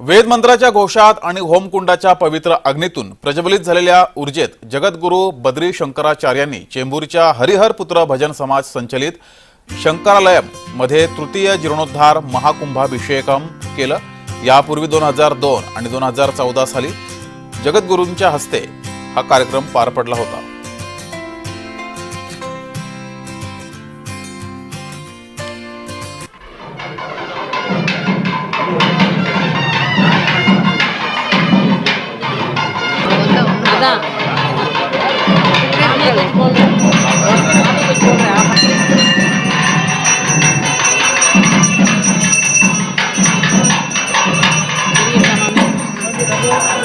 वेदमंत्राच्या घोषात आणि होमकुंडाच्या पवित्र अग्नीतून प्रज्वलित झालेल्या ऊर्जेत जगद्गुरू बद्री शंकराचार्यांनी चेंबूरच्या हरिहर पुत्र भजन समाज संचलित शंकरालयममध्ये तृतीय जीर्णोद्धार महाकुंभाभिषेकम केलं. यापूर्वी दोन हजार दोन आणि दोन हजार चौदा साली जगद्गुरूंच्या हस्ते हा कार्यक्रम पार पडला होता. அதான் Thank you.